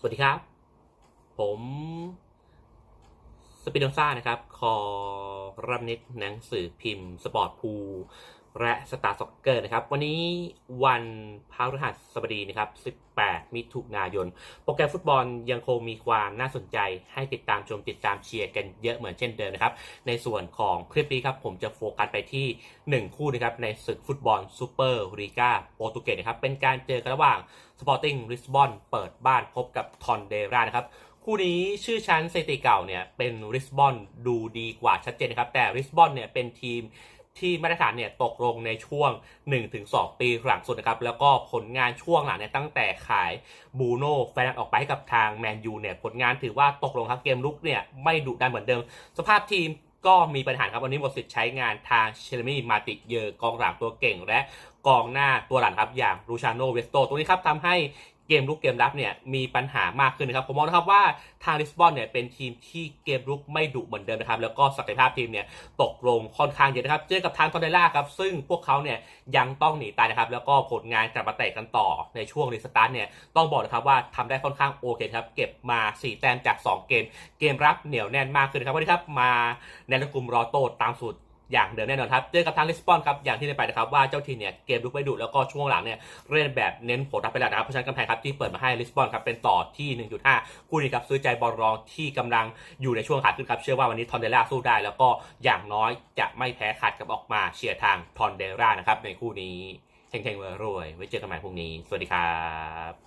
สวัสดีครับ ผมสปิโนซ่านะครับ คอรัมนิตหนังสือพิมพ์ สปอร์ตพู และสตาร์ซ็อกเกอร์นะครับ วันนี้วันพฤหัสบดีนะครับ 18 มิถุนายน โปรแกรมฟุตบอลยังคงมีความน่าสนใจให้ติดตามชมติดตามเชียร์กันเยอะเหมือนเช่นเดิมนะครับ ในส่วนของคลิปนี้ครับ ผมจะโฟกัสไปที่ 1 คู่นะครับ ในศึกฟุตบอลซูเปอร์ลีกาโปรตุเกสนะครับ เป็นการเจอกันระหว่าง Sporting Lisbon เปิดบ้านพบกับทอนเดรานะครับคู่นี้ชื่อชั้นสถิติเก่าเนี่ยเป็นริสบอนดูดีกว่าชัดเจนนะครับ แต่ริสบอนเนี่ยเป็นทีม ที่มาตรฐานเนี่ยตกลงในช่วง 1-2 ปีหลังสุดนะครับ แล้วก็ผลงานช่วงหลังเนี่ยตั้งแต่ขายบูโน่แฟนออกไปให้กับทางแมนยูเนี่ยผลงานถือว่าตกลงครับเกมลุกเนี่ยไม่ดุดันเหมือนเดิม สภาพทีมก็มีปัญหาครับวันนี้หมดสิทธิ์ใช้งานทางเชลมี่มาติเยอร์กองหลังตัวเก่งและกองหน้าตัวหลังครับอย่างรูชาโนเวสโตตัวนี้ครับทำให้ เกมรุกเกมรับเนี่ยมีปัญหามากขึ้นนะครับ ผมมองนะครับว่าทางลิสบอนเนี่ยเป็นทีมที่เกมรุกไม่ดุเหมือนเดิมนะครับ แล้วก็ศักยภาพทีมเนี่ยตกลงค่อนข้างเยอะนะครับ เจอกับทางทอนเดล่าครับ ซึ่งพวกเขาเนี่ยยังต้องหนีตายนะครับ แล้วก็ผลงานกลับมาเตะกันต่อในช่วงรีสตาร์ทเนี่ยต้องบอกนะครับว่าทำได้ค่อนข้างโอเคครับ เก็บมา 4 แต้มจาก 2 เกม เกมรับเหนียวแน่นมากขึ้นนะครับวันนี้ครับมาในกลุ่มรอโตตามสูตร อย่างเดิมแน่นอนครับ เจอกับทางลิสบอนครับ อย่างที่ได้ไปนะครับว่าเจ้าทีเนี่ยเกมลุกไม่ดุแล้วก็ช่วงหลังเนี่ยเล่นแบบเน้นผลรับไปแล้วนะครับ เพราะฉะนั้นกำแพงครับที่เปิดมาให้ลิสบอนครับเป็นต่อที่ 1.5 คู่นี้ครับซื้อใจบอลรองที่กำลังอยู่ในช่วงขาขึ้นครับเชื่อว่าวันนี้ทอนเดล่าสู้ได้ แล้วก็อย่างน้อยจะไม่แพ้ขาดกับออกมาเชียร์ทางทอนเดล่านะครับในคู่นี้เฮงๆรวยๆไว้เจอกันใหม่พรุ่งนี้ สวัสดีครับ